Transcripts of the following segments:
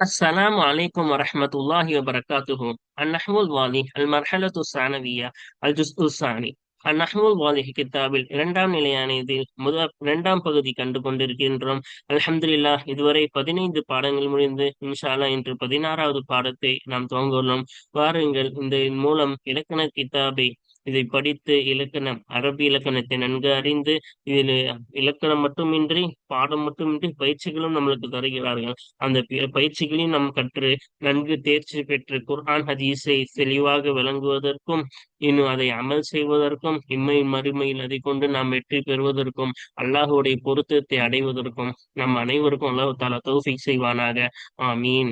السلام عليكم ورحمة الله وبركاته النحو الواضح المرحلة الثانوية الجزء الثاني النحو الواضح கித்தாபில் இரண்டாம் நிலையான இதில் முதல் இரண்டாம் பகுதி கண்டு கொண்டிருக்கின்றோம் அல்ஹம்துலில்லாஹ் இதுவரை பதினைந்து பாடங்கள் முடிந்து இன்ஷால்லா இன்று பதினாறாவது பாடத்தை நாம் துவங்குள்ளோம் வாருங்கள் இந்த மூலம் இலக்கண கித்தாபை இதை படித்து இலக்கணம் அரபி இலக்கணத்தை நன்கு அறிந்து இதில் இலக்கணம் மட்டுமின்றி பாடம் மட்டுமின்றி பயிற்சிகளும் நம்மளுக்கு தருகிறார்கள். அந்த பயிற்சிகளையும் நாம் கற்று நன்கு தேர்ச்சி பெற்று குர்ஆன் ஹதீஸை தெளிவாக விளங்குவதற்கும் இன்னும் அதை அமல் செய்வதற்கும் இம்மை மறுமையில் அதை கொண்டு நாம் வெற்றி பெறுவதற்கும் அல்லாஹுடைய பொருத்தத்தை அடைவதற்கும் நம் அனைவருக்கும் அல்லாஹ் தாலா தௌஃபீக் செய்வானாக. ஆமீன்.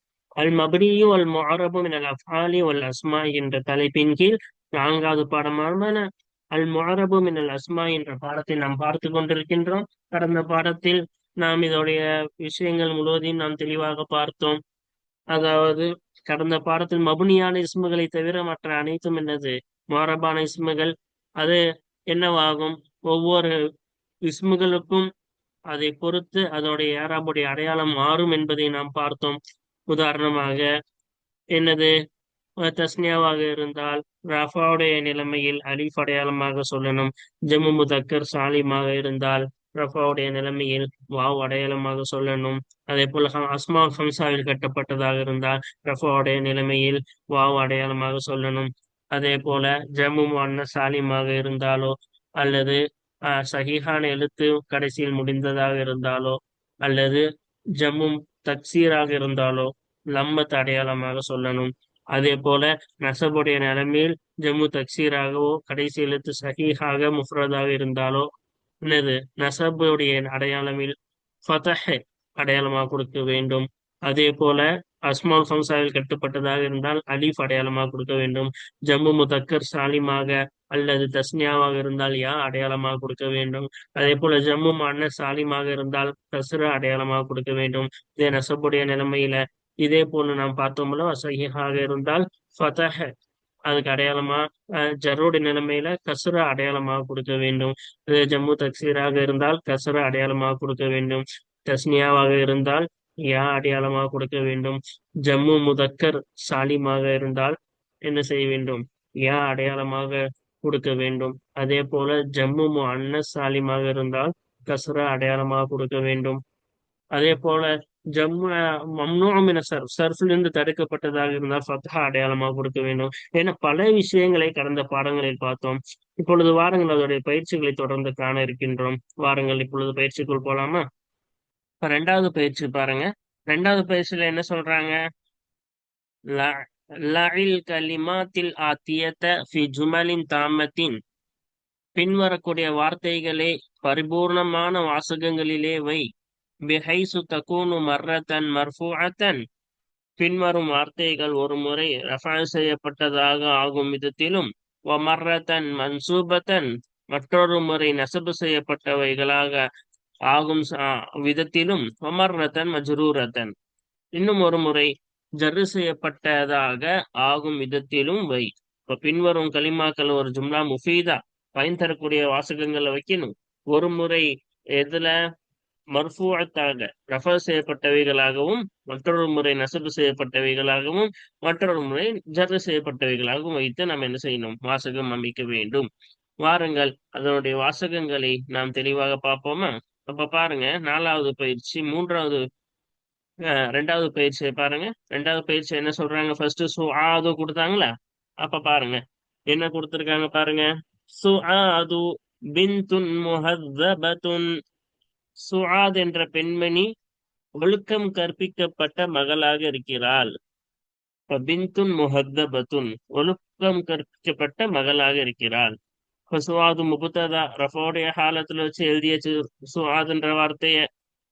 அல் மபனியு அல் முஅரபு மினல் அஃபாலி வல் அஸ்மா என்ற தலைப்பின் கீழ் நான்காவது பாடமான அல் முஅரபு மினல் அஸ்மா என்ற பாடத்தை நாம் பார்த்து கொண்டிருக்கின்றோம். கடந்த பாடத்தில் நாம் இதோடைய விஷயங்கள் முழுவதையும் நாம் தெளிவாக பார்த்தோம். அதாவது கடந்த பாடத்தில் மபுனியான இஸ்முகளை தவிர மற்ற அனைத்தும் என்னது? முஅரபான இஸ்முகள். அது என்னவாகும்? ஒவ்வொரு இஸ்முகளுக்கும் அதை பொறுத்து அதனுடைய ஏராபுடைய அடையாளம் மாறும் என்பதை நாம் பார்த்தோம். உதாரணமாக என்னது? தஸ்னியாவாக இருந்தால் ரஃபாவுடைய நிலைமையில் அலிஃப் அடையாளமாக சொல்லணும். ஜம்மு முதக்கர் சாலிமாக இருந்தால் ரஃபாவுடைய நிலைமையில் வாவ் அடையாளமாக சொல்லணும். அதே போல அஸ்மா ஹம்சாவில் கட்டப்பட்டதாக இருந்தால் ரஃபாவுடைய நிலைமையில் வாவ் அடையாளமாக சொல்லணும். அதே போல ஜம்மு அன்ன சாலிமாக இருந்தாலோ அல்லது அஹ், எழுத்து கடைசியில் முடிந்ததாக இருந்தாலோ அல்லது ஜம்மும் தக்சீராக இருந்தாலோ லம்மத் அடையாளமாக சொல்லணும். அதே போல நசபுடைய நிலைமையில் ஜம்மு தக்சீராகவோ கடைசி எழுத்து சஹீஹாக முஃப்ரதாக இருந்தாலோ என்னது? நசபுடைய அடையாளமில் ஃபதஹ் அடையாளமாக கொடுக்க வேண்டும். அதே போல அஸ்மால் ஹம்சாவில் கட்டுப்பட்டதாக இருந்தால் அலிஃப் அடையாளமாக கொடுக்க வேண்டும். ஜம்மு முதக்கர் சாலிமாக அல்லது தஸ்னியாவாக இருந்தால் யா அடையாளமாக கொடுக்க வேண்டும்? அதே போல ஜம்மு மன்ன சாலிமாக இருந்தால் கஸ்ர அடையாளமாக கொடுக்க வேண்டும். இதே நசபுடைய நிலைமையில இதே போல நாம் பார்த்தோம்ல சஹீஹாக இருந்தால் ஃபதஹ அதுக்கு அடையாளமா அஹ், நிலைமையில கசுர அடையாளமாக கொடுக்க வேண்டும். ஜம்மு தக்சீராக இருந்தால் கசுர அடையாளமாக கொடுக்க வேண்டும். தஸ்னியாவாக இருந்தால் யா அடையாளமாக கொடுக்க வேண்டும். ஜம்மு முதக்கர் சாலிமாக இருந்தால் என்ன செய்ய வேண்டும்? யா அடையாளமாக கொடுக்க வேண்டும். அதே போல ஜம்மு அன்னசாலிமாக சாலிமாக இருந்தால் கசரா அடையாளமாக கொடுக்க வேண்டும். அதே போல ஜம்மு மம்னோமின சர் சர்ஃபிலிருந்து தடுக்கப்பட்டதாக இருந்தால் ஃபத்ஹா அடையாளமாக கொடுக்க வேண்டும். என பல விஷயங்களை கடந்த பாடங்களில் பார்த்தோம். இப்பொழுது வாருங்கள் அதோடைய பயிற்சிகளை தொடர்ந்து காண இருக்கின்றோம். வாருங்கள் இப்பொழுது பயிற்சிக்குள் போலாமா? இப்ப ரெண்டாவது பயிற்சி பாருங்க. ரெண்டாவது பயிற்சியில என்ன சொல்றாங்க? லஇல் கலிமாத்தில் ஆத்தியத்த ஃபி ஜுமலின் தாமத்தின். பின்வரக்கூடிய வார்த்தைகளே பரிபூர்ணமான வாசகங்களிலே வை. பிஹைசு தகூனு மர்ரத்தன் மர்ஃபூஅத்தன். பின்வரும் வார்த்தைகள் ஒரு முறை ரஃபா செய்யப்பட்டதாக ஆகும் விதத்திலும் வமர்ரத்தன் மன்சூபத்தன். மற்றொரு முறை நசபு செய்யப்பட்டவைகளாக ஆகும் விதத்திலும் வமர்ரத்தன் மஜ்ரூரத்தன். இன்னும் ஒரு முறை ஜர்ரு செய்யப்பட்டதாக ஆகும் விதத்திலும் வை. இப்ப பின்வரும் கலிமாக்கள் ஒரு ஜும்லா முஃபீதா பயன் தரக்கூடிய வாசகங்களை வைக்கணும். ஒரு முறை எதுல? மர்ஃபூத்தாக ரஃபா செய்யப்பட்டவைகளாகவும் மற்றொரு முறை நசபு செய்யப்பட்டவைகளாகவும் மற்றொரு முறை ஜர்ரு செய்யப்பட்டவைகளாகவும் வைத்து நாம் என்ன செய்யணும்? வாசகம் அமைக்க வேண்டும். வாருங்கள் அதனுடைய வாசகங்களை நாம் தெளிவாக பார்ப்போமா? அப்ப பாருங்க நாலாவது பயிற்சி மூன்றாவது ரெண்டாவது பயிற்சியை பாருங்க. ரெண்டாவது பயிற்சி என்ன சொல்றாங்க? ஃபர்ஸ்ட் சுஆது கொடுத்தாங்களா? அப்ப பாருங்க. என்ன கொடுத்துருக்காங்க பாருங்க? சுஆது பின்துன் முஹத்தபத்துன் சுஆத் என்ற பெண்மணி ஒழுக்கம் கற்பிக்கப்பட்ட மகளாக இருக்கிறாள். இப்ப பின்துன் முஹத்தபத்துன் ஒழுக்கம் கற்பிக்கப்பட்ட மகளாக இருக்கிறாள். இப்ப சுவாது முபுத்ததா ரஃபோடைய காலத்துல வச்சு எழுதியாச்சு. சுவாதுன்ற வார்த்தைய.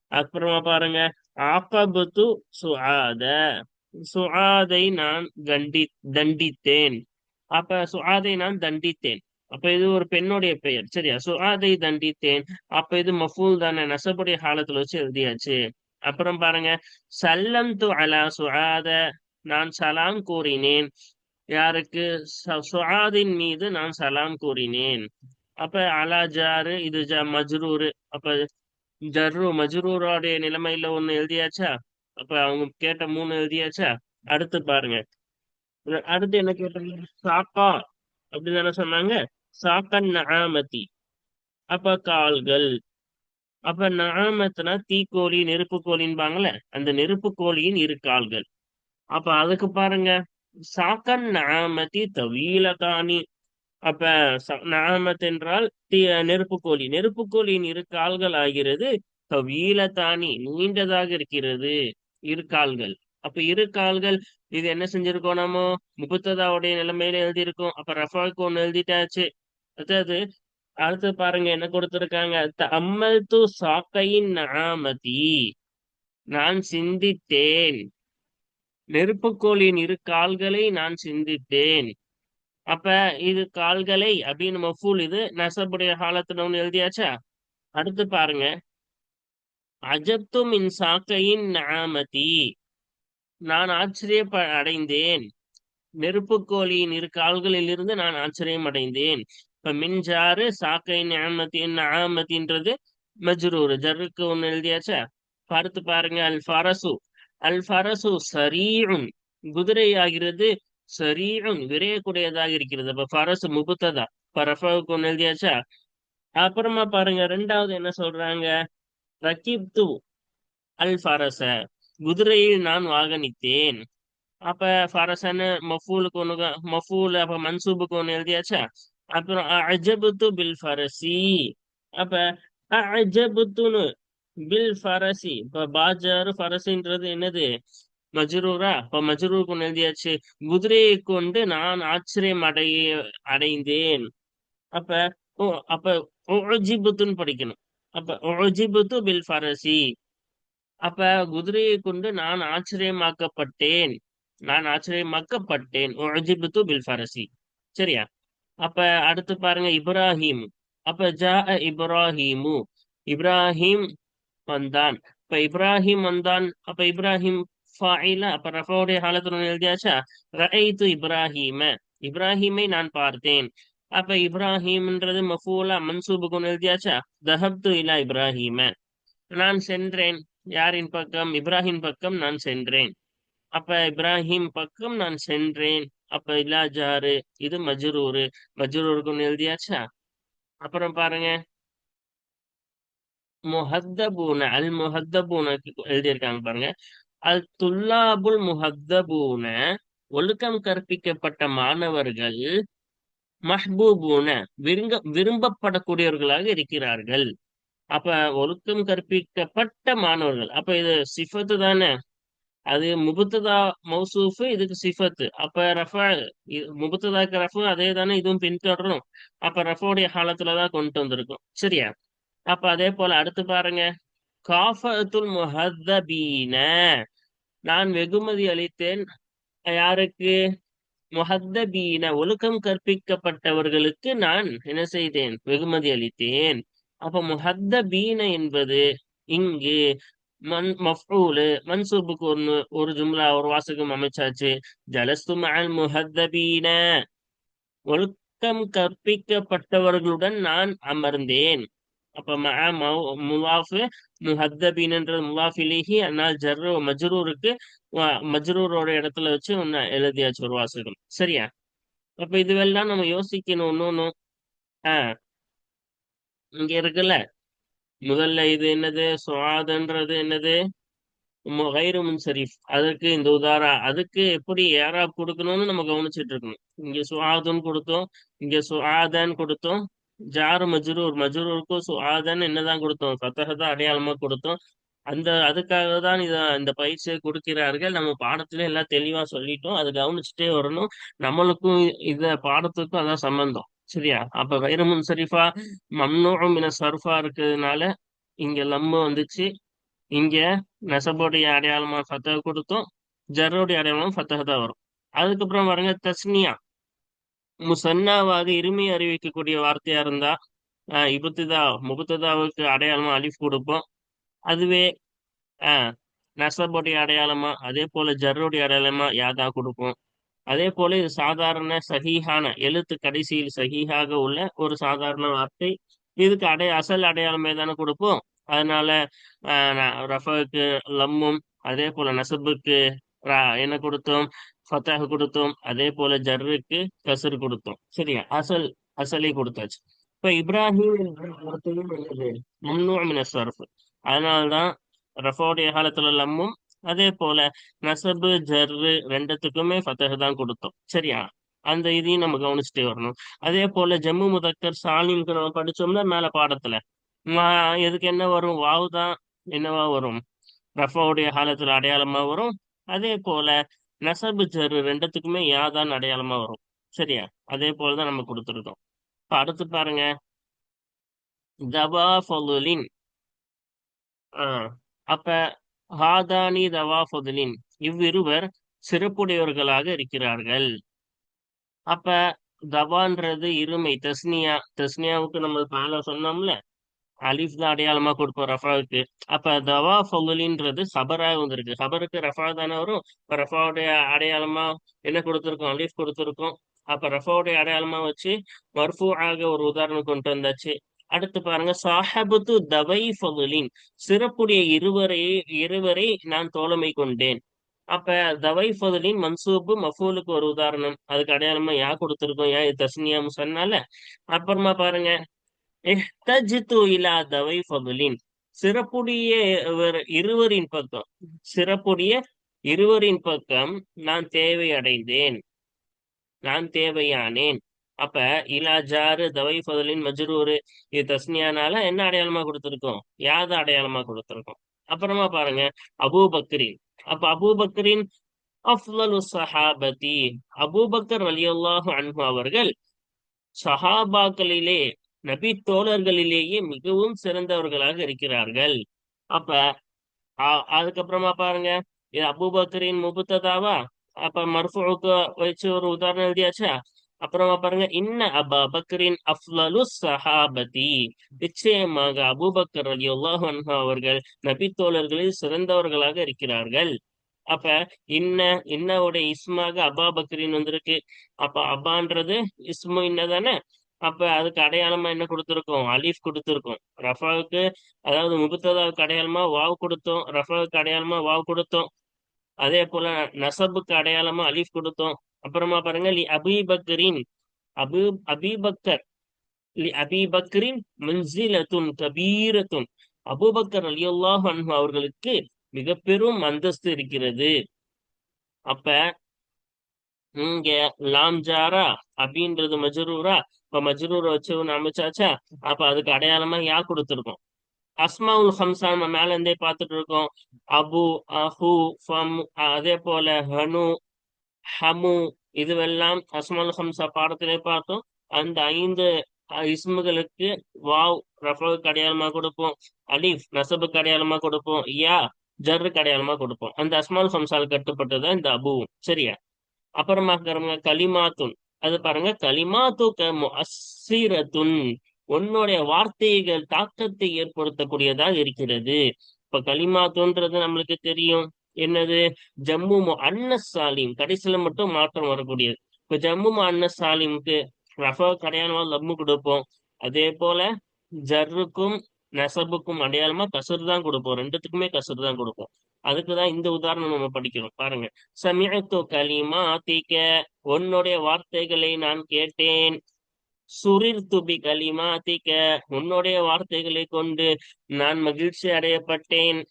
அப்புறமா பாருங்க. ஆகபத்து சுஆத. சுஆதை நான் கண்டி தண்டித்தேன். அப்ப சுஆதை நான் தண்டித்தேன். அப்ப இது ஒரு பெண்ணுடைய பெயர். சரியா? சுஆதை தண்டித்தேன். அப்ப இது மஃபூல் தானே? நசபுடைய காலத்துல வச்சு எழுதியாச்சு. அப்புறம் பாருங்க. சல்லம் து அலா சுஆத. நான் சலாம் கூறினேன். யாருக்கு? சுஆதின் மீது நான் சலாம் கூறினேன். அப்ப அலா ஜாரு இது ஜ மஜ்ரூரு. அப்ப ஜர்ரு மஜ்ரூரோடைய நிலைமையில ஒண்ணு எழுதியாச்சா? அப்ப அவங்க கேட்ட மூணு எழுதியாச்சா? அடுத்து பாருங்க. அடுத்து என்ன கேட்டாங்க? சாக்கா அப்படின்னு சொன்னாங்க. சாக்கன் நகாமதி அப்ப கால்கள். அப்ப நஆமத்துனா தீக்கோழி நெருப்பு கோழின்பாங்கல்ல அந்த நெருப்பு கோழியின் இரு கால்கள். அப்ப அதுக்கு பாருங்க. சாக்கன் நாமதி தவீலகானி அப்ப நாமத் என்றால் நெருப்புக்கோழி நெருப்புக்கோழியின் இரு கால்கள் ஆகிறது. தாணி நீண்டதாக இருக்கிறது. இரு கால்கள். அப்ப இரு கால்கள் இது என்ன செஞ்சிருக்கோம் நம்ம முபுத்ததாவுடைய நிலைமையில எழுதியிருக்கோம். அப்ப ரஃபாக்கு ஒண்ணு எழுதிட்டாச்சு. அதாவது அடுத்து பாருங்க என்ன கொடுத்திருக்காங்க? அம்மல் து சாக்கையின் நாமதி. நான் சிந்தித்தேன். நெருப்புக்கோழியின் இரு கால்களை நான் சிந்தித்தேன். அப்ப இது கால்களை அப்படின்னு மஃபூல் இது நசபுடைய காலத்துல ஒண்ணு எழுதியாச்சா? அடுத்து பாருங்க. அஜத்தும் இன் சாக்கையின் நாமதி. நான் ஆச்சரியப்ப அடைந்தேன். நெருப்புக்கோழியின் இரு கால்களில் இருந்து நான் ஆச்சரியம் அடைந்தேன். இப்ப மின்ஜாறு சாக்கையின் நாமதி நாமதின்றது மஜ்ரூர். ஜருக்கு ஒன்று எழுதியாச்சா? பார்த்து பாருங்க. அல் ஃபரசு அல் ஃபரசு சரீஉன் குதிரை ஆகிறது சரீரம் விரையக்கூடியதாக இருக்கிறது அப்ப பரசு முபுத்ததா பரஃபாவுக்கு ஒன்று எழுதியாச்சா அப்புறமா பாருங்க ரெண்டாவது என்ன சொல்றாங்க ரக்கிப்து அல் ஃபரச குதிரையில் நான் வாகனித்தேன் அப்ப ஃபரசன்னு மஃபூலுக்கு ஒண்ணு மஃபூல் அப்ப மன்சூபுக்கு ஒண்ணு எழுதியாச்சா அப்புறம் அஜபுத்து பில் ஃபரசி அப்ப அஜபுத்துன்னு பில் ஃபரசி இப்ப பாஜாரு ஃபரசின்றது என்னது மஜ்ரூரா? அப்ப மஜ்ரூர் கொண்டு எழுதியாச்சு குதிரையை கொண்டு நான் ஆச்சரியம் அடைய அடைந்தேன். அப்ப ஓ அப்ப ஒஜிபுத்துன்னு படிக்கணும். அப்ப ஒஜிபுத்து பில் ஃபரசி. அப்ப குதிரையை கொண்டு நான் ஆச்சரியமாக்கப்பட்டேன். நான் ஆச்சரியமாக்கப்பட்டேன். ஒஜிபுத்து பில் ஃபரசி. சரியா? அப்ப அடுத்து பாருங்க இப்ராஹிம். அப்ப ஜா இப்ராஹிமு. இப்ராஹிம் வந்தான். இப்ப இப்ராஹிம் வந்தான். அப்ப இப்ராஹிம் ஃபாயில அப்ப ரஃபாவுடைய காலத்துல எழுதியாச்சா ரஐத்து இப்ராஹிம இப்ராஹிமை நான் பார்த்தேன் அப்ப இப்ராஹிம்ன்றது மஃபூலா மன்சூபுக்குன்னு எழுதியாச்சா தஹப்து இலா இப்ராஹிம நான் சென்றேன் யாரின் பக்கம் இப்ராஹிம் பக்கம் நான் சென்றேன் அப்ப இப்ராஹிம் பக்கம் நான் சென்றேன் அப்ப இல்லா ஜாரு இது மஜ்ரூரு மஜ்ரூருக்குன்னு எழுதியாச்சா அப்புறம் பாருங்க முஹத்தபூன அல் முஹத்தபூனக்கு எழுதியிருக்காங்க பாருங்க அல் துல்லாபுல் முஹத்தபூன ஒழுக்கம் கற்பிக்கப்பட்ட மாணவர்கள் மஹ்பூபூன விரும்ப விரும்பப்படக்கூடியவர்களாக இருக்கிறார்கள். அப்ப ஒழுக்கம் கற்பிக்கப்பட்ட மாணவர்கள் அப்ப இது சிஃபத்து தானே? அது முபுத்ததா மௌசூஃபு இதுக்கு சிஃபத்து. அப்ப ரஃபா முபுத்ததாக்கு ரஃபு அதே தானே இதுவும் பின்தொடரும். அப்ப ரஃபோடைய காலத்துலதான் கொண்டு வந்திருக்கும். சரியா? அப்ப அதே போல அடுத்து பாருங்க. காஃபத்துல் முஹத்தபீன நான் வெகுமதி அளித்தேன். யாருக்கு? முஹத்தபீன ஒழுக்கம் கற்பிக்கப்பட்டவர்களுக்கு நான் என்ன செய்தேன்? வெகுமதி அளித்தேன். அப்ப முஹத்தபீன என்பது இங்கு மன் மஃபூலு மன்சூபுக்கு ஒன்று ஒரு ஜும்லா ஒரு வாசகம் அமைச்சாச்சு. ஜலஸ்து மஅல் முஹத்தபீன. ஒழுக்கம் கற்பிக்கப்பட்டவர்களுடன் நான் அமர்ந்தேன். அப்ப முவாஃபு முவாஃபு முஹத்தபீன்ன்றது முவாஃபிலிஹி ஆனால் ஜர்ரு மஜ்ரூருக்கு மஜ்ரூரோட இடத்துல வச்சு ஒன்னு எழுதியாச்சு ஒரு வாசகம் சரியா? அப்ப இதுவெல்லாம் நம்ம யோசிக்கணும் ஒன்னு ஆஹ் இங்க இருக்குல்ல? முதல்ல இது என்னது? சுவாதன்றது என்னது? கைரு முன்சரிஃப் அதுக்கு இந்த உதாரா. அதுக்கு எப்படி ஏறா கொடுக்கணும்னு நம்ம கவனிச்சுட்டு இருக்கணும். இங்க சுவாதுன்னு கொடுத்தோம். இங்க சுஆதன் கொடுத்தோம். ஜாரு மஜ்ரூர் மஜ்ரூருக்கும் சுஆதன் என்னதான் கொடுத்தோம்? ஃபத்தஹதான் அடையாளமா கொடுத்தோம். அந்த அதுக்காக தான் இத இந்த பயிற்சியை கொடுக்கிறார்கள். நம்ம பாடத்துல எல்லாம் தெளிவா சொல்லிட்டோம். அதை கவனிச்சுட்டே வரணும். நம்மளுக்கும் இத பாடத்துக்கும் அதான் சம்பந்தம். சரியா? அப்ப வைரமுன் சரிஃபா மம்னூம் மின சர்ஃபா இருக்கிறதுனால இங்க லம்மு வந்துச்சு. இங்க நெசபோடைய அடையாளமா ஃபத்தக கொடுத்தோம். ஜர்ரோடைய அடையாளம் ஃபத்தக தான் வரும். அதுக்கப்புறம் பாருங்க தஸ்னியா. முசன்னாவாக இருமை அறிவிக்கக்கூடிய வார்த்தையா இருந்தா ஆஹ் இபுத்துதா முபுத்ததாவுக்கு அடையாளமா அலிஃப் கொடுப்போம். அதுவே ஆஹ் நசபுடைய அடையாளமா அதே போல ஜர்ருடைய அடையாளமா யாதா கொடுப்போம். அதே போல இது சாதாரண சகிஹான எழுத்து கடைசியில் சகிஹாக உள்ள ஒரு சாதாரண வார்த்தை. இதுக்கு அடைய அசல் அடையாளமே தானே கொடுப்போம். அதனால ரஃபுக்கு லம்மும் அதே போல நசபுக்கு என்ன கொடுத்தோம்? ஃபத்தாக கொடுத்தோம் அதே போல ஜர்ருக்கு கசர் கொடுத்தோம். சரியா? அசல் அசலை கொடுத்தாச்சு. இப்ப இப்ராஹிம் என்ற வார்த்தையும் என்னது முன்னூமின சர்ஃப் அதனால்தான் ரஃபோடைய காலத்துல லம்மும் அதே போல நசபு ஜர்ரு ரெண்டுத்துக்குமே ஃபத்தக தான் கொடுத்தோம். சரியா? அந்த இதையும் நம்ம கவனிச்சுட்டே வரணும். அதே போல ஜம்மு முதக்கர் சாலிம்க்கு நம்ம படிச்சோம்னா மேல பாடத்துல. எதுக்கு என்ன வரும்? வாவு தான் என்னவா வரும்? ரஃபாவுடைய காலத்துல அடையாளமா வரும். அதே போல நெசபு ஜரு ரெண்டுத்துக்குமே யாதான் அடையாளமா வரும். சரியா? அதே போலதான் நம்ம கொடுத்துருக்கோம். இப்ப அடுத்து பாருங்க. தவாஃபலுலின் ஆஹ் அப்ப ஹாதானி தவாஃபதுலின். இவ்விருவர் சிறப்புடையவர்களாக இருக்கிறார்கள். அப்ப தவான்றது இருமை தஸ்னியா தஸ்னியாவுக்கு நம்ம மேல சொன்னோம்ல அலிஃப் தான் அடையாளமா கொடுப்போம் ரஃபாவுக்கு. அப்ப தவா ஃபலுலின்றது சபராக வந்திருக்கு. சபருக்கு ரஃபா தானே வரும்? இப்ப ரஃபாவுடைய அடையாளமா என்ன கொடுத்துருக்கோம்? அலிஃப் கொடுத்துருக்கோம். அப்ப ரஃபாவுடைய அடையாளமா வச்சு மர்ஃபூ ஆக ஒரு உதாரணம் கொண்டு வந்தாச்சு. அடுத்து பாருங்க சாஹபத்து தவை ஃபவுலின் சிறப்புடைய இருவரை இருவரை நான் தோழமை கொண்டேன். அப்ப தவை ஃபதுலின் மன்சூபு மஃபூலுக்கு ஒரு உதாரணம். அதுக்கு அடையாளமா யா கொடுத்துருக்கோம்? யா தஸ்னியா சொன்னால. அப்புறமா பாருங்க இலா தவை ஃபதுலின் சிறப்புடைய இருவரின் பக்கம். சிறப்புடைய இருவரின் பக்கம் நான் தேவை அடைந்தேன். நான் தேவையானேன். அப்ப இலா ஜாரு தவை ஃபதுலின் மஜ்ரூரு இது தஸ்னியானால என்ன அடையாளமா கொடுத்துருக்கோம்? யாத அடையாளமா கொடுத்துருக்கோம்? அப்புறமா பாருங்க அபூ பக்ரின் அப்ப அபூபக்கரின் அஃலலு சஹாபதி. அபூபக்கர் அலி அல்லாஹு அன்ஹு அவர்கள் சஹாபாக்களிலே நபி தோழர்களிலேயே மிகவும் சிறந்தவர்களாக இருக்கிறார்கள். அப்ப அதுக்கப்புறமா பாருங்க இது அபுபக்கரின் முபுத்ததாவா? அப்ப மர்ஃபுக்கு வச்சு ஒரு உதாரணம் எழுதியாச்சா? அப்புறமா பாருங்க இன்ன அபா பக்ரின் அஃப்லலு சஹாபதி. நிச்சயமாக அபுபக்கர் அலி அல்லாஹ் அவர்கள் நபித்தோழர்களில் சிறந்தவர்களாக இருக்கிறார்கள். அப்ப இன்ன இன்னவுடைய இஸ்மாக அபா பக்ரின் வந்திருக்கு. அப்ப அபான்றது இஸ்மு இன்னதானே? அப்ப அதுக்கு அடையாளமா என்ன கொடுத்துருக்கோம்? அலீஃப் கொடுத்துருக்கோம். ரஃபாவுக்கு அதாவது முபத்ததாவுக்கு அடையாளமா வாவ் கொடுத்தோம். ரஃபாவுக்கு அடையாளமா வாவ் கொடுத்தோம். அதே போல நசபுக்கு அடையாளமா அலீஃப் கொடுத்தோம். அப்புறமா பாருங்க லி அபீபக்கரின் அபு அபிபக்கர் லி அபிபக்ரின் மன்சிலத்துன் கபீரத்துன். அபுபக்கர் அலியுல்லாஹ் அன்பு அவர்களுக்கு மிக பெரும் அந்தஸ்து இருக்கிறது. அப்ப இங்க லாம்ஜாரா அப்படின்றது மஜரூரா இப்ப மஜ்ரூரை வச்சு அமைச்சாச்சா அப்ப அதுக்கு அடையாளமா யா கொடுத்துருக்கோம்? அஸ்மாவுல் ஹம்சா நம்ம மேல இருந்தே பார்த்துட்டு இருக்கோம் அபு அஹு ஃபம் அதே போல ஹனு ஹமு இதுவெல்லாம் அஸ்மால் ஹம்சா பாடத்திலே பார்த்தோம். அந்த ஐந்து இஸ்முகளுக்கு வாவ் ரஃபுக்கு அடையாளமா கொடுப்போம். அலிஃப் நசபுக்கு அடையாளமா கொடுப்போம். யா ஜர்ருக்கு அடையாளமா கொடுப்போம். அந்த அஸ்மால் ஹம்சால் கட்டுப்பட்டதான் இந்த அபுவும். சரியா? அப்புறமா கலிமாத்துன். அது பாருங்க கலிமாத்துக்க அசிரத்துன் உன்னுடைய வார்த்தைகள் தாக்கத்தை ஏற்படுத்தக்கூடியதாக இருக்கிறது. இப்ப கலிமாத்துன்றது நம்மளுக்கு தெரியும். என்னது? ஜம்மு அன்னஸ் சாலிம் கடைசியில மட்டும் மாற்றம் வரக்கூடியது. இப்ப ஜம்மு அன்னஸ் சாலிமுக்கு ரஃபா கடையாளமா லம்மு கொடுப்போம். அதே போல ஜர்ருக்கும் நெசபுக்கும் அடையாளமா கசுர் தான் கொடுப்போம். ரெண்டுத்துக்குமே கசுர் தான் கொடுப்போம். அதுக்குதான் இந்த உதாரணம் நம்ம படிக்கிறோம். பாருங்க. சமயத்து கலிமா தீக்க உன்னுடைய வார்த்தைகளை நான் கேட்டேன். சுரிர் துபி கலிமா தீக்க உன்னுடைய வார்த்தைகளை கொண்டு நான் மகிழ்ச்சி அடையப்பட்டேன்.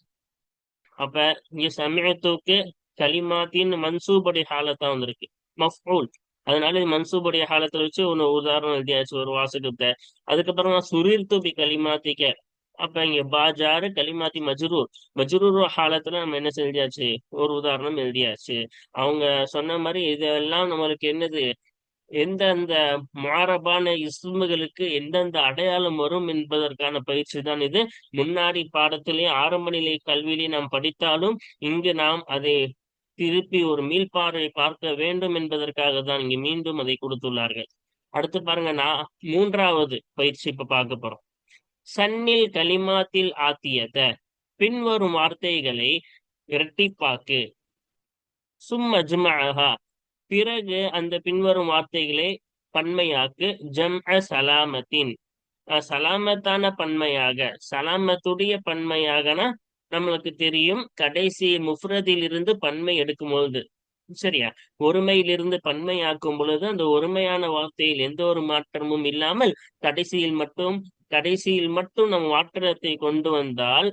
அப்ப இங்க சமயத்துக்கு களிமாத்தின் மன்சூபுடைய ஹாலத்தான் வந்திருக்கு. மஃபூல். அதனால மன்சூபுடைய ஹாலத்துல வச்சு ஒன்னு உதாரணம் எழுதியாச்சு ஒரு வாசகத்தை. அதுக்கப்புறமா சுரீர் துபி கலிமாத்திக்க அப்ப இங்க பாஜாரு களிமாத்தி மஜ்ரூர். மஜ்ரூர் ஹாலத்துல நம்ம என்ன செஞ்சாச்சு? ஒரு உதாரணம் எழுதியாச்சு. அவங்க சொன்ன மாதிரி இதெல்லாம் நம்மளுக்கு என்னது? எந்தெந்த மாரபான இஸ்முகளுக்கு எந்தெந்த அடையாளம் வரும் என்பதற்கான பயிற்சி தான் இது. முன்னாடி பாடத்திலே ஆரம்ப நிலை கல்வியிலே நாம் படித்தாலும் இங்கு நாம் அதை திருப்பி ஒரு மீள்பார்வை பார்க்க வேண்டும் என்பதற்காக தான் இங்கு மீண்டும் அதை கொடுத்துள்ளார்கள். அடுத்து பாருங்க நான் மூன்றாவது பயிற்சி இப்ப பார்க்க போறோம். சன்னில் கலிமாத்தில் ஆத்தியத. பின்வரும் வார்த்தைகளை இரட்டிப்பாக்கு. சும்மஜ்மஹா பிறகு அந்த பின்வரும் வார்த்தைகளை பன்மையாக்கு. ஜம் சலாமத்தின். சலாமத்தான பன்மையாக. சலாமத்துடைய பன்மையாகனா நம்மளுக்கு தெரியும். கடைசி முஃப்ரதிலிருந்து பன்மை எடுக்கும் பொழுது சரியா? ஒருமையிலிருந்து பன்மையாக்கும் பொழுது அந்த ஒருமையான வார்த்தையில் எந்த ஒரு மாற்றமும் இல்லாமல் கடைசியில் மட்டும் கடைசியில் மட்டும் நம் மாற்றத்தை கொண்டு வந்தால்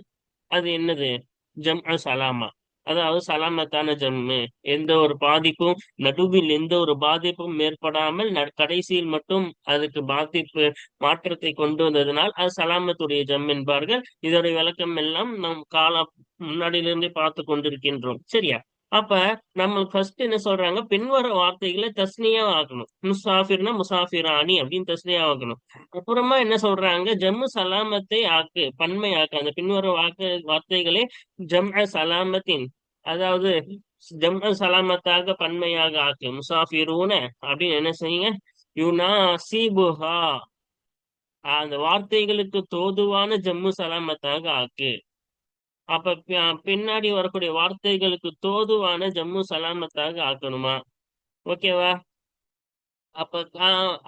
அது என்னது? ஜம் சலாமா. அதாவது சலாமத்தான ஜம்மு. எந்த ஒரு பாதிப்பும் நடுவில் எந்த ஒரு பாதிப்பும் ஏற்படாமல் கடைசியில் மட்டும் அதுக்கு பாதிப்பு மாற்றத்தை கொண்டு வந்ததனால் அது சலாமத்துடைய ஜம் என்பார்கள். இதோடைய விளக்கம் எல்லாம் நம் கால முன்னாடியிலிருந்தே பார்த்து கொண்டிருக்கின்றோம். சரியா? அப்ப நம்மளுக்கு ஃபர்ஸ்ட் என்ன சொல்றாங்க? பின்வர வார்த்தைகளை தஸ்னியா ஆக்கணும். முசாஃபிர்னா முசாஃபிரானி அப்படின்னு தஸ்னியா ஆக்கணும். அப்புறமா என்ன சொல்றாங்க? ஜம்மு சலாமத்தை ஆக்கு பன்மை ஆக்கு. அந்த பின்வர வாக்கு வார்த்தைகளை ஜம் சலாமத்தின் அதாவது ஜம் சலாமத்தாக பன்மையாக ஆக்கு. முசாஃபிரூன அப்படின்னு என்ன செய்யுங்க? யுனா சீபுஹா அந்த வார்த்தைகளுக்கு தோதுவான ஜம்மு சலாமத்தாக ஆக்கு. அப்ப பின்னாடி வரக்கூடிய வார்த்தைகளுக்கு தோதுவான ஜம்மு சலாமத்தாக ஆக்கணுமா? ஓகேவா? அப்ப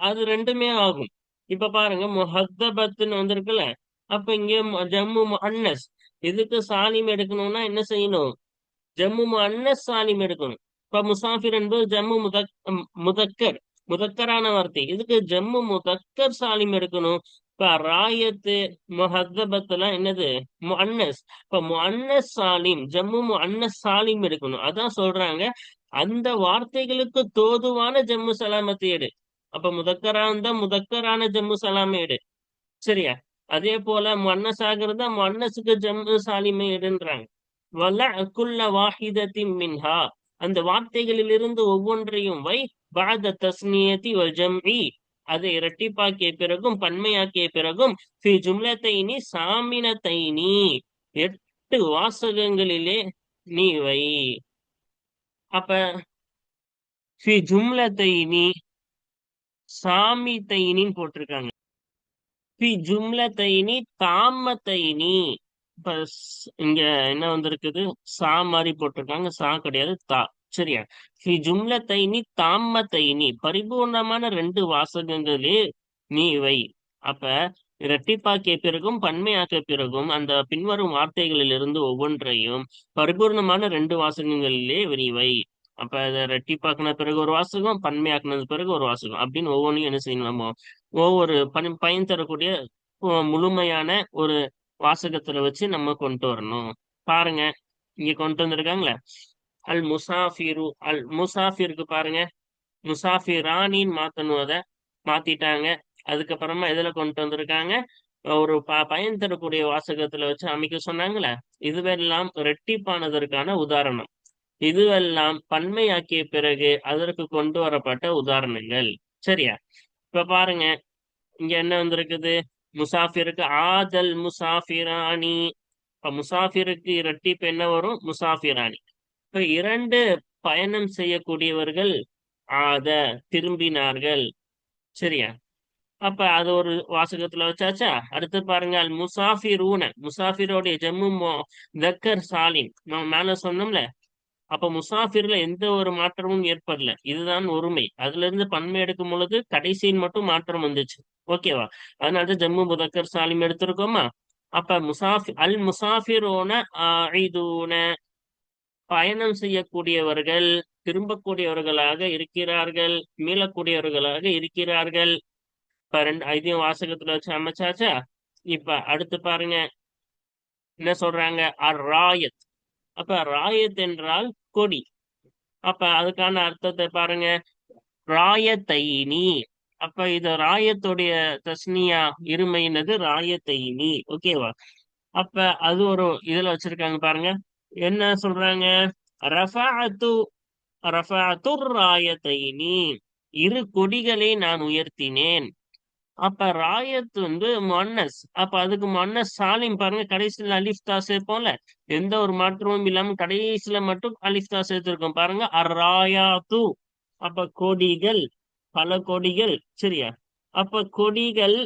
அது ரெண்டுமே ஆகும். இப்ப பாருங்க முஹத்தபத்துன்னு வந்திருக்குல்ல அப்ப இங்க ஜம்மு அன்னஸ் இதுக்கு சாலிம் எடுக்கணும்னா என்ன செய்யணும்? ஜம்மு அன்னஸ் சாலிம் எடுக்கணும். இப்ப முசாஃபிர் என்பது ஜம்மு முதக் முதக்கர் முதக்கரான வார்த்தை. இதுக்கு ஜம்மு முதக்கர் சாலிம் எடுக்கணும். இப்ப ராயத்து முஹத்தபத்துலாம் என்னது? முஅன்னஸ். இப்ப முஅன்னஸ் சாலிம் ஜம்மு முஅன்னஸ் சாலிம் எடுக்கணும் அதான் சொல்றாங்க. அந்த வார்த்தைகளுக்கு தோதுவான ஜம்மு சலாமத்தை எடு. அப்ப முதக்கரா இருந்தா முதக்கரான ஜம்மு சலாமை எடு. சரியா? அதே போல முன்னஸ் ஆகிறதா முன்னஸுக்கு ஜம்மு சாலிமை எடுன்றாங்க. வல்ல அக்குள்ள வாஹிதத்தின் மின்ஹா. அந்த வார்த்தைகளிலிருந்து ஒவ்வொன்றையும் வை. பாத தஸ்னியத்தி வல் ஜம்இ. அதை இரட்டிப்பாக்கிய பிறகும் பன்மையாக்கிய பிறகும் ஃபி ஜும்லத்தைனி சாமினத்தைனி எட்டு வாசகங்களிலே நீ வை. அப்ப ஃபி ஜும்லத்தைனி சாமித்தைனின்னு போட்டிருக்காங்க. ஃபி ஜும்லத்தைனி தாமத்தைனி இப்ப இங்க என்ன வந்திருக்குது? சா மாதிரி போட்டிருக்காங்க. சா கிடையாது தா. சரியா? ஃபி ஜும்லத்தைனி தைனி பரிபூர்ணமான ரெண்டு வாசகங்களே நீ வை அப்ப இரட்டிப்பாக்கிய பிறகும் பன்மையாக்கிய பிறகும் அந்த பின்வரும் வார்த்தைகளிலிருந்து ஒவ்வொன்றையும் பரிபூர்ணமான ரெண்டு வாசகங்களிலே நீ வை அப்ப அதை ரெட்டிப்பாக்கின பிறகு ஒரு வாசகம் பன்மையாக்கினது பிறகு ஒரு வாசகம் அப்படின்னு ஒவ்வொன்றையும் என்ன செய்யணும் ஒவ்வொரு பன் பயன் தரக்கூடிய முழுமையான ஒரு வாசகத்துல வச்சு நம்ம கொண்டு வரணும். பாருங்க இங்க கொண்டு வந்திருக்காங்களே. அல் முசாஃபிரு அல் முசாஃபிருக்கு பாருங்க. முசாஃபிரானின்னு மாத்தணும் அதை. மாத்திட்டாங்க. அதுக்கப்புறமா எதுல கொண்டு வந்திருக்காங்க? ஒரு ப பயன் தரக்கூடிய வாசகத்துல வச்சு அமைக்க சொன்னாங்களே. இதுவெல்லாம் ரெட்டிப்பானதற்கான உதாரணம். இதுவெல்லாம் பன்மையாக்கிய பிறகு அதற்கு கொண்டு வரப்பட்ட உதாரணங்கள். சரியா? இப்ப பாருங்க. இங்க என்ன வந்திருக்குது? முசாஃபிருக்கு ஆதல் முசாஃபிராணி இப்ப முசாஃபிருக்கு இரட்டிப்பு என்ன வரும்? முசாஃபிராணி இரண்டு பயணம் செய்யக்கூடியவர்கள் அத திரும்பினார்கள். சரியா? அப்ப அது ஒரு வாசகத்துல வச்சாச்சா? அடுத்து பாருங்க அல் முசாஃபிரூன முசாஃபிரோடைய ஜம்மு தக்கர் சாலின். நம்ம மேல சொன்னோம்ல அப்ப முசாஃபிர்ல எந்த ஒரு மாற்றமும் ஏற்படல. இதுதான் ஒருமை அதுல இருந்து பன்மை எடுக்கும் பொழுது கடைசியில் மட்டும் மாற்றம் வந்துச்சு. ஓகேவா? அதனால ஜம்மு முதக்கர் சாலிம் எடுத்திருக்கோமா? அப்ப முசாஃபி அல் முசாஃபிரோன ஆயுதூன. பயணம் செய்யக்கூடியவர்கள் திரும்பக்கூடியவர்களாக இருக்கிறார்கள் மீளக்கூடியவர்களாக இருக்கிறார்கள். இப்ப ரெண்டு ஐதையும் வாசகத்துல வச்சு அமைச்சாச்சா? இப்ப அடுத்து பாருங்க என்ன சொல்றாங்க? அர் ராயத் அப்ப ராயத் என்றால் கொடி. அப்ப அதுக்கான அர்த்தத்தை பாருங்க. ராயத்தைனி அப்ப இது ராயத்துடைய தஸ்னியா இருமைனது ராயத்தைனி ஓகேவா? அப்ப அது ஒரு இதுல வச்சிருக்காங்க பாருங்க. என்ன சொல்றாங்க? ரஃபாத்து ரஃபாத்து ராயத்தைனி. இரு கொடிகளை நான் உயர்த்தினேன். அப்ப ராயத் வந்து மொன்னஸ். அப்ப அதுக்கு மொன்னஸ் சாலிம் பாருங்க கடைசியில அலிஃப்தா சேர்ப்போம்ல? எந்த ஒரு மாற்றமும் இல்லாம கடைசியில மட்டும் அலிஃப்தா சேர்த்திருக்கோம் பாருங்க. அராயாத்து அப்ப கொடிகள் பல கொடிகள் சரியா? அப்ப கொடிகள்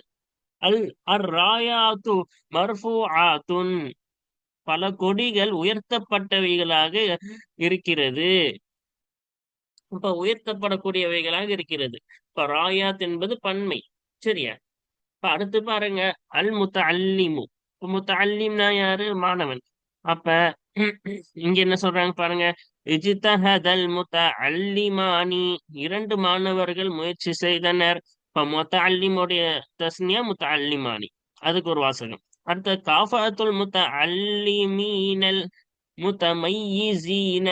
அல் அர் ராயாத்து மர்ஃபு ஆத்துன் பல கொடிகள் உயர்த்தப்பட்டவைகளாக இருக்கிறது. இப்ப உயர்த்தப்படக்கூடியவைகளாக இருக்கிறது. இப்ப ராயாத் என்பது பன்மை. சரியா? இப்ப அடுத்து பாருங்க. அல் முத்த அல்லிமு முத்த அல்லிம்னா யாரு? மாணவன். அப்ப இங்க என்ன சொல்றாங்க பாருங்க. இஜித்தஹதல் முத்த அல்லிமானி இரண்டு மாணவர்கள் முயற்சி செய்தனர். இப்ப முத்த அல்லிமுடைய தஸ்னியா முத்த அல்லிமானி அதுக்கு ஒரு வாசகம். அடுத்த காஃபாத்துல் முத்த அல்லிமீனல் முத்தமையீன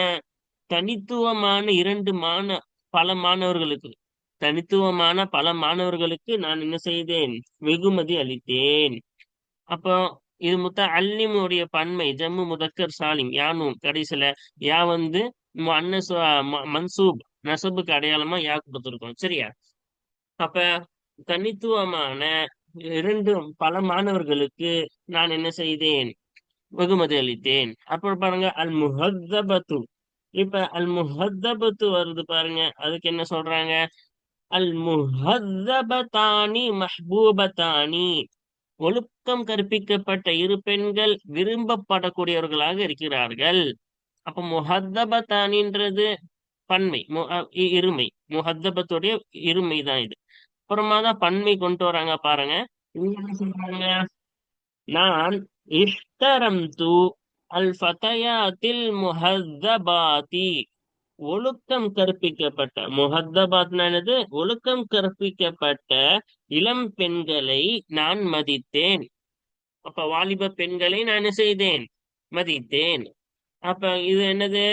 தனித்துவமான இரண்டு மான பல மாணவர்களுக்கு தனித்துவமான பல மாணவர்களுக்கு நான் என்ன செய்தேன்? வெகுமதி அளித்தேன். அப்போ இது முத்த அல்லிமுடைய பன்மை ஜம்மு முதக்கர் சாலிம் யானும் கடைசியில யா வந்து அன்னசு மன்சூப் நசபுக்கு அடையாளமா யா கொடுத்துருக்கோம் சரியா? அப்ப தனித்துவமான இரண்டும் பல மாணவர்களுக்கு நான் என்ன செய்தேன்? வெகுமதி அளித்தேன். அப்புறம் பாருங்க அல் முஹத்தபத்து இப்ப அல் முஹத்தபத்து வருது பாருங்க அதுக்கு என்ன சொல்றாங்க? அல் முஹத்தபத்தானி மஹ்பூபத்தானி. ஒழுக்கம் கற்பிக்கப்பட்ட இரு பெண்கள் விரும்பப்படக்கூடியவர்களாக இருக்கிறார்கள். அப்ப முஹத்தபத்தானின்றது பன்மை இருமை. முஹத்தபத்துடைய இருமை தான் இது. அப்புறமா தான் பன்மை கொண்டு வராங்க பாருங்க. என்ன சொல்றாங்க? நான் இஷ்டரம் தூ அல் ஃபதயாத்தில் முஹத்தபாதி. ஒழுக்கம் கற்பிக்கப்பட்ட முஹத்தபாத்னா என்னது? ஒழுக்கம் கற்பிக்கப்பட்ட இளம் பெண்களை நான் மதித்தேன். அப்ப வாலிப பெண்களை நான் செய்தேன்? மதித்தேன். அப்ப இது என்னது?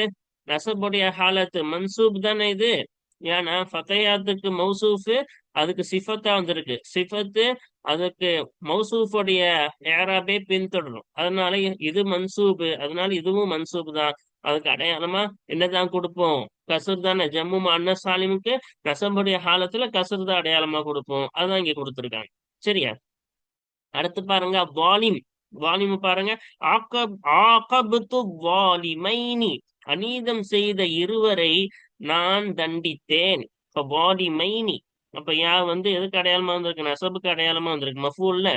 நசபுடைய ஹாலத்து மன்சூப் தானே இது? ஏன்னா ஃபத்தையாத்துக்கு மௌசூஃபு அதுக்கு சிஃபத்தா வந்திருக்கு. சிஃபத்து அதுக்கு மௌசூஃபுடைய ஏராபே பின்தொடரும். அதனால இது மன்சூபு. அதனால இதுவும் மன்சூபு தான். அதுக்கு அடையாளமா என்னதான் கொடுப்போம்? கசர் தானே. ஜம்மு அண்ணா சாலிமுக்கு கசம்புடைய காலத்துல கசர் தான் அடையாளமா கொடுப்போம். அதுதான் இங்க கொடுத்துருக்காங்க. சரியா? அடுத்து பாருங்க வாலிம். வாலிம் பாருங்க. ஆக்கப் ஆகபுத்து வாலிமைனி. அநீதம் செய்த இருவரை நான் தண்டித்தேன். இப்ப மைனி. அப்ப யா வந்து எதுக்கு அடையாளமா வந்திருக்கு? நசபுக்கு அடையாளமா வந்திருக்கு. மஃபூல்ல.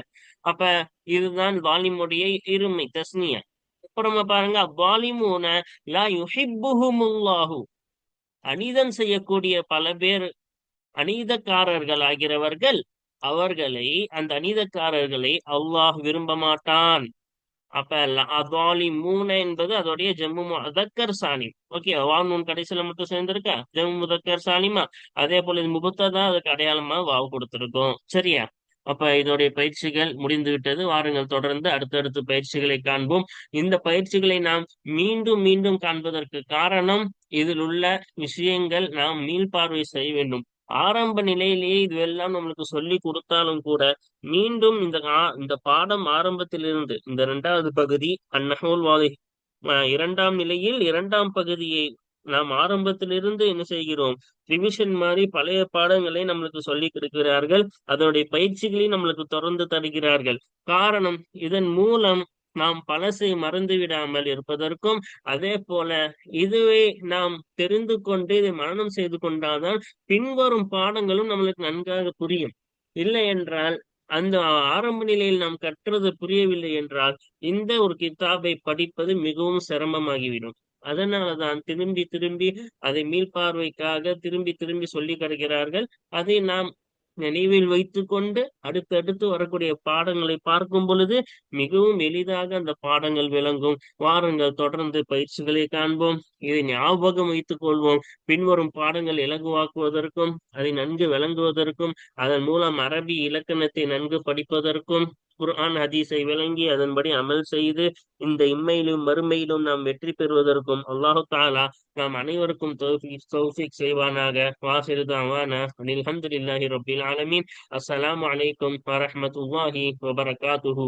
அப்ப இதுதான் வாலிமுடைய இருமை தஸ்னியா. அப்புறமா பாருங்க வாலிமூன லா யுஹிப்புஹுமுல்லாஹு. அநீதம் செய்யக்கூடிய பல பேர் அநீதக்காரர்கள் ஆகிறவர்கள் அவர்களை அந்த அநீதக்காரர்களை அல்லாஹ் விரும்ப மாட்டான். அப்ப அதாலி மூண என்பது அதோடைய ஜம்மு முதக்கர் சாலிம் ஓகே வானூன் கடைசியில மட்டும் சேர்ந்திருக்கா? ஜம்மு முதக்கர் சாலிமா அதே போல இது முபத்ததான் அதுக்கு அடையாளமா வாவு கொடுத்துருக்கோம். சரியா? அப்ப இதோடைய பயிற்சிகள் முடிந்து விட்டது. வாருங்கள் தொடர்ந்து அடுத்தடுத்து பயிற்சிகளை காண்போம். இந்த பயிற்சிகளை நாம் மீண்டும் மீண்டும் காண்பதற்கு காரணம் இதில் உள்ள விஷயங்கள் நாம் மீள்பார்வை செய்ய வேண்டும். ஆரம்ப நிலையிலேயே இதுவெல்லாம் நம்மளுக்கு சொல்லி கொடுத்தாலும் கூட மீண்டும் இந்த இந்த பாடம் ஆரம்பத்திலிருந்து இந்த இரண்டாவது பகுதி அந்நகோல் வாதி இரண்டாம் நிலையில் இரண்டாம் பகுதியை நாம் ஆரம்பத்திலிருந்து என்ன செய்கிறோம்? ரிவிஷன் மாதிரி பழைய பாடங்களை நம்மளுக்கு சொல்லி கொடுக்கிறார்கள். அதனுடைய பயிற்சிகளையும் நம்மளுக்கு தொடர்ந்து தருகிறார்கள். காரணம் இதன் மூலம் நாம் பழசை மறந்து விடாமல் இருப்பதற்கும் அதே போல இதுவே நாம் தெரிந்து கொண்டு இதை மரணம் செய்து கொண்டால்தான் பின்வரும் பாடங்களும் நம்மளுக்கு நன்காக புரியும். இல்லை என்றால் அந்த ஆரம்ப நிலையில் நாம் கற்றது புரியவில்லை என்றால் இந்த ஒரு கிதாபை படிப்பது மிகவும் சிரமமாகிவிடும். அதனாலதான் திரும்பி திரும்பி அதை மீள்பார்வைக்காக திரும்பி திரும்பி சொல்லி கிடக்கிறார்கள் அதை நாம் நினைவில் வைத்து கொண்டு அடுத்தடுத்து வரக்கூடிய பாடங்களை பார்க்கும் பொழுது மிகவும் எளிதாக அந்த பாடங்கள் விளங்கும். வாரங்கள் தொடர்ந்து பயிற்சிகளை காண்போம். இதை ஞாபகம் வைத்துக் கொள்வோம். பின்வரும் பாடங்கள் இலகுவாக்குவதற்கும் அதை நன்கு விளங்குவதற்கும் அதன் மூலம் அரபி இலக்கணத்தை நன்கு படிப்பதற்கும் குர்ஆன் ஹதீஸை விளங்கி அதன்படி அமல் செய்து இந்த இம்மையிலும் மறுமையிலும் நாம் வெற்றி பெறுவதற்கும் அல்லாஹு தாலா நாம் அனைவருக்கும் தௌஃபிக் செய்வானாக. வாசிருதாவான அல்ஹம்துலில்லாஹி ரபில் ஆலமீன். அஸ்ஸலாமு அலைக்கும் வரஹ்மத்துல்லாஹி வபரகாத்துஹு.